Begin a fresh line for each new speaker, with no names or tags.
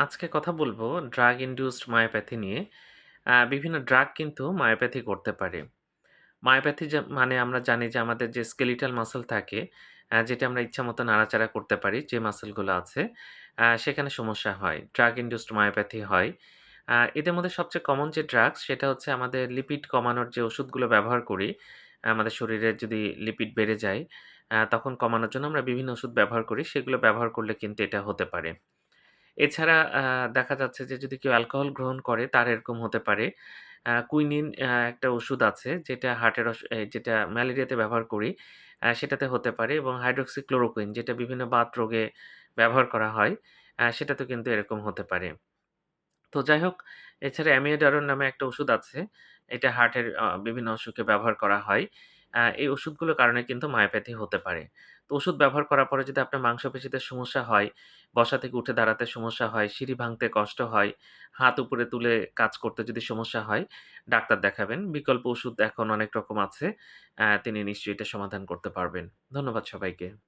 আজকে কথা বলব ড্রাগ ইনডিউসড মায়োপ্যাথি নিয়ে। বিভিন্ন ড্রাগ কিন্তু মায়োপ্যাথি করতে পারে। মায়োপ্যাথি যে মানে আমরা জানি যে আমাদের যে স্কেলিটাল মাসল থাকে, যেটা আমরা ইচ্ছামত নাড়াচাড়া করতে পারি, যে মাসলগুলো আছে, সেখানে সমস্যা হয়। ড্রাগ ইনডিউসড মায়োপ্যাথি হয়। এদের মধ্যে সবচেয়ে কমন যে ড্রাগস সেটা হচ্ছে আমাদের লিপিড কমানোর যে ওষুধগুলো ব্যবহার করি, আমাদের শরীরে যদি লিপিড বেড়ে যায়, তখন কমানোর জন্য আমরা বিভিন্ন ওষুধ ব্যবহার করি। সেগুলো ব্যবহার করলে কিন্তু এটা হতে পারে। এছাড়া দেখা যাচ্ছে যে যদি কেউ অ্যালকোহল গ্রহণ করে তার এরকম হতে পারে। কুইনিন একটা ওষুধ আছে যেটা হার্টের যেটা ম্যালেরিয়াতে ব্যবহার করি, সেটাতে হতে পারে এবং হাইড্রক্সিক্লোরোকুইন যেটা বিভিন্ন বাত রোগে ব্যবহার করা হয়, আ সেটাতেও কিন্তু এরকম হতে পারে। তো যাই হোক, এছাড়া অ্যামিওডারোন নামে একটা ওষুধ আছে। এটা হার্টের বিভিন্ন অসুখে ব্যবহার করা হয়। এই ওষুধগুলোর কারণে কিন্তু মায়োপ্যাথি হতে পারে। তো ওষুধ ব্যবহার করার পরে যদি আপনার মাংসপেশিতে সমস্যা হয়, বসা থেকে উঠে দাঁড়াতে সমস্যা হয়, সিঁড়ি ভাঙতে কষ্ট হয়, হাত উপরে তুলে কাজ করতে যদি সমস্যা হয়, ডাক্তার দেখাবেন। বিকল্প ওষুধ এখন অনেক রকম আছে। তিনি নিশ্চয়ই এটা সমাধান করতে পারবেন। ধন্যবাদ সবাইকে।